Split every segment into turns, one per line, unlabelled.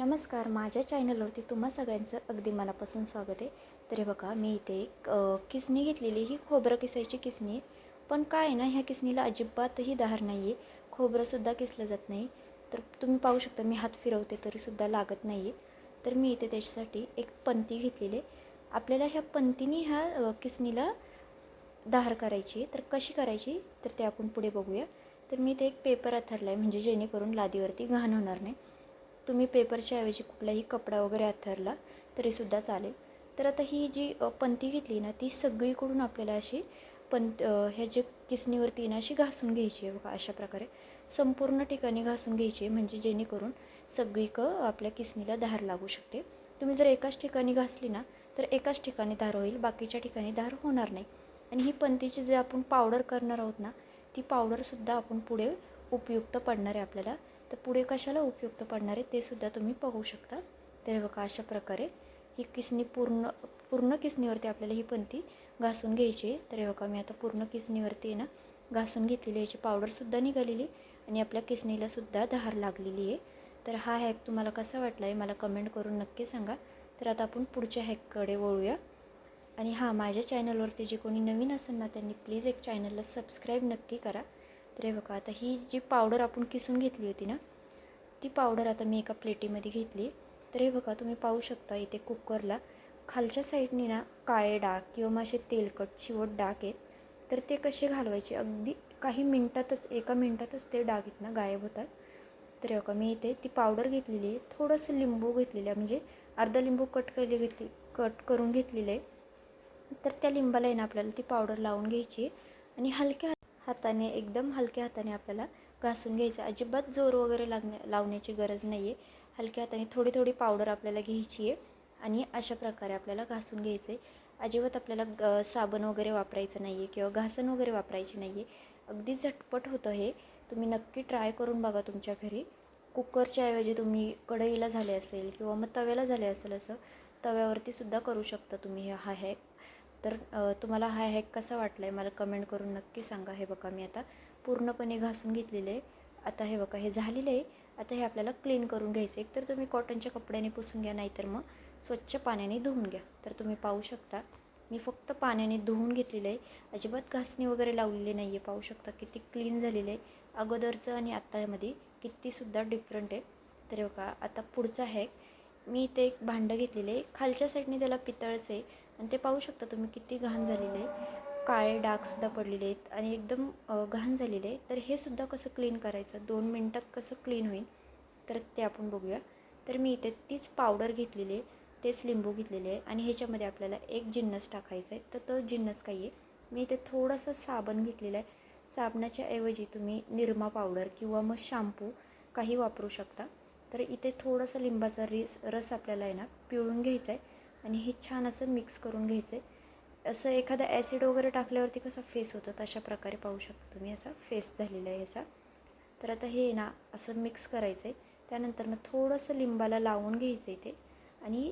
नमस्कार माझ्या चॅनलवरती तुम्हा सगळ्यांचं अगदी मनापासून स्वागत आहे. तर हे बघा मी इथे एक किसणी घेतलेली. ही खोबरं किसायची किसणी आहे. पण काय आहे ना ह्या किसणीला अजिबातही धार नाही आहे खोबरंसुद्धा किसलं जात नाही. तर तुम्ही पाहू शकता मी हात फिरवते तरीसुद्धा लागत नाही आहे तर मी इथे त्याच्यासाठी एक पंती घेतलेली आहे. आपल्याला ह्या पंतीने ह्या किसणीला धार करायची तर कशी करायची? तर ते आपण पुढे बघूया. तर मी ते एक पेपर अथरला आहे म्हणजे जेणेकरून लादीवरती घाण होणार नाही. तुम्ही पेपरच्या ऐवजी कुठलाही कपडा वगैरे अथरला तरीसुद्धा चालेल. तर आता ही जी पंथी पंती घेतली ना ती सगळीकडून आपल्याला अशी पंत ह्या जे किसणीवरती ना अशी घासून घ्यायची आहे बघा अशा प्रकारे. संपूर्ण ठिकाणी घासून घ्यायची आहे म्हणजे जेणेकरून सगळीक आपल्या किसणीला धार लागू शकते. तुम्ही जर एकाच ठिकाणी घासली ना तर एकाच ठिकाणी धार होईल बाकीच्या ठिकाणी धार होणार नाही. आणि ही पंतीची जे आपण पावडर करणार आहोत ना ती पावडरसुद्धा आपण पुढे उपयुक्त पडणार आहे आपल्याला. तर पुढे कशाला उपयुक्त पडणार आहे ते सुद्धा तुम्ही बघू शकता. तर बघा अशा प्रकारे ही किसणी पूर्ण पूर्ण किसणीवरती आपल्याला ही पंती घासून घ्यायची आहे. तर बघा मी आता पूर्ण किसणीवरती आहे ना घासून घेतलेली आहे. याची पावडरसुद्धा निघालेली आणि आपल्या किसणीला सुद्धा धार लागलेली आहे. तर हा हॅक तुम्हाला कसा वाटला आहे मला कमेंट करून नक्की सांगा. तर आता आपण पुढच्या हॅककडे वळूया. आणि हां माझ्या चॅनलवरती जे कोणी नवीन असेल ना त्यांनी प्लीज एक चॅनलला सबस्क्राईब नक्की करा. तर हे बघा आता ही जी पावडर आपण किसून घेतली होती ना ती पावडर आता मी एका प्लेटीमध्ये घेतली. तर हे बघा तुम्ही पाहू शकता इथे कुकरला. खालच्या साईडने ना काळे डाग किंवा मग असे तेलकट चिवट डाग आहेत. तर ते कसे घालवायचे? अगदी काही मिनटातच एका मिनटातच ते डाग आहेत ना गायब होतात. तर हे बघा मी इथे ती पावडर घेतलेली आहे. थोडंसं लिंबू घेतलेलं आहे म्हणजे अर्धा लिंबू कट केली घेतली कट करून घेतलेलं आहे. तर त्या लिंबाला आहे ना आपल्याला ती पावडर लावून घ्यायची आणि हलक्या हाताने एकदम हलक्या हाताने आपल्याला घासून घ्यायचं. अजिबात जोर वगैरे लागण्या लावण्याची गरज नाही आहे हलक्या हाताने थोडी थोडी पावडर आपल्याला घ्यायची आहे आणि अशा प्रकारे आपल्याला घासून घ्यायचं आहे अजिबात आपल्याला ग साबण वगैरे वापरायचं नाही आहे किंवा घासण वगैरे वापरायची नाही आहे अगदी झटपट होतं हे. तुम्ही नक्की ट्राय करून बघा तुमच्या घरी. कुकरच्या ऐवजी तुम्ही कढईला झाले असेल किंवा मग तव्याला झाले असेल असं तव्यावरती सुद्धा करू शकता तुम्ही हा हॅक तर तुम्हाला हा हॅक कसा वाटला आहे मला कमेंट करून नक्की सांगा. हे बघा मी आता पूर्णपणे घासून घेतलेले आहे. आता हे बघा हे झालेलं आहे. आता हे आपल्याला क्लीन करून घ्यायचं एक तर तुम्ही कॉटनच्या कपड्याने पुसून घ्या नाहीतर मग स्वच्छ पाण्याने धुवून घ्या. तर तुम्ही पाहू शकता. मी फक्त पाण्याने धुवून घेतलेलं आहे. अजिबात घासणी वगैरे लावलेली नाही आहे पाहू शकता किती क्लीन झालेलं आहे. अगोदरचं आणि आत्तामध्ये कितीसुद्धा डिफरंट आहे. तर हे बघा आता पुढचा हॅक मी इथे एक भांडं घेतलेलं. आहे खालच्या साईडने त्याला पितळचं. आहे आणि ते पाहू शकता तुम्ही किती घाण झालेलं. आहे काळे डागसुद्धा पडलेले आहेत. आणि एकदम घाण झालेले. आहे तर हे सुद्धा कसं क्लीन करायचं? दोन मिनटात कसं क्लीन होईल? तर ते आपण बघूया. तर मी इथे तीच पावडर घेतलेली. आहे तेच लिंबू घेतलेले. आहे आणि ह्याच्यामध्ये आपल्याला एक जिन्नस टाकायचा आहे. तर तो जिन्नस काही आहे. मी इथे थोडासा साबण घेतलेला आहे. साबणाच्या ऐवजी तुम्ही निरमा पावडर किंवा मग शॅम्पू काही वापरू शकता. तर इथे थोडंसं लिंबाचा रस रस आपल्याला आहे ना पिळून घ्यायचा आहे आणि हे छान असं मिक्स करून घ्यायचं आहे असं एखादा ॲसिड वगैरे टाकल्यावरती कसा फेस होतो तशा प्रकारे पाहू शकता तुम्ही. असा फेस झालेला आहे याचा. तर आता हे ना असं मिक्स करायचं आहे त्यानंतर ना थोडंसं लिंबाला लावून घ्यायचं आहे ते आणि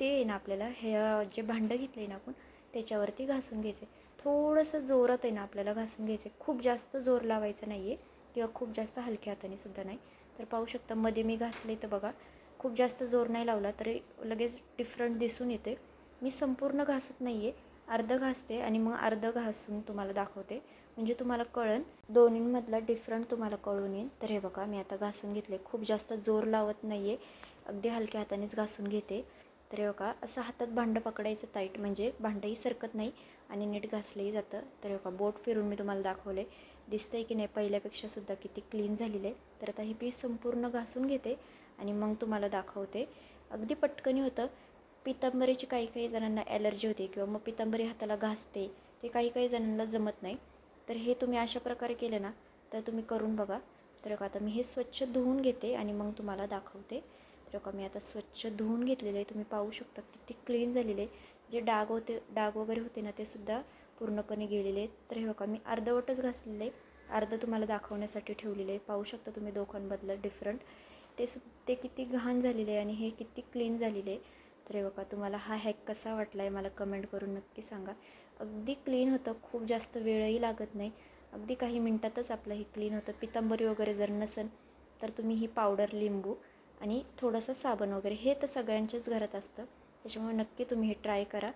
ते आहे ना आपल्याला हे जे भांडं घेतलं आहे ना आपण त्याच्यावरती घासून घ्यायचं आहे थोडंसं जोरात आहे ना आपल्याला घासून घ्यायचं आहे खूप जास्त जोर लावायचं नाही आहे किंवा खूप जास्त हलक्या हाताने सुद्धा नाही. तर पाहू शकता मध्ये मी घासले तर बघा. खूप जास्त जोर नाही लावला तरी लगेच डिफरंट दिसून येते मी संपूर्ण घासत नाही आहे अर्धं घासते आणि मग अर्धं घासून तुम्हाला दाखवते. म्हणजे तुम्हाला कळन दोन्हींमधला डिफरंट तुम्हाला कळून येईल. तर हे बघा मी आता घासून घेतले खूप जास्त जोर लावत नाही आहे अगदी हलक्या हातानेच घासून घेते. तर हे बघा असं हातात भांडं पकडायचं ताईट म्हणजे भांडंही सरकत नाही आणि नीट घासलंही जातं. तर हे बघा बोट फिरून मी तुम्हाला दाखवले दिसतंय की नाही पहिल्यापेक्षा सुद्धा किती क्लीन झालेलं आहे तर आता हे पीस संपूर्ण घासून घेते आणि मग तुम्हाला दाखवते. अगदी पटकनी होतं. पितांबरीची काही काही जणांना ॲलर्जी होते किंवा मग पितांबरी हाताला घासते ते काही काही जणांना जमत नाही. तर हे तुम्ही अशा प्रकारे केलं ना तर तुम्ही करून बघा. तर आता मी हे स्वच्छ धुवून घेते आणि मग तुम्हाला दाखवते. तर का मी आता स्वच्छ धुवून घेतलेलं आहे. तुम्ही पाहू शकता किती क्लीन झालेले आहे. जे डाग होते डाग वगैरे होते ना ते सुद्धा पूर्णपणे गेलेले आहेत. तर हे बघा मी अर्धवटच घासलेलं आहे. अर्धं तुम्हाला दाखवण्यासाठी ठेवलेलं आहे. पाहू शकता तुम्ही दोघांमधलं डिफरंट ते सु ते किती घाण झालेले आहे आणि हे किती क्लीन झालेले आहे. तर हे बघा तुम्हाला हा हॅक कसा वाटला आहे मला कमेंट करून नक्की सांगा. अगदी क्लीन होतं. खूप जास्त वेळही लागत नाही. अगदी काही मिनटातच आपलं हे क्लीन होतं. पितांबरी वगैरे जर नसेल तर तुम्ही ही पावडर लिंबू आणि थोडंसं साबण वगैरे हे तर सगळ्यांच्याच घरात असतं. त्याच्यामुळे नक्की तुम्ही हे ट्राय करा.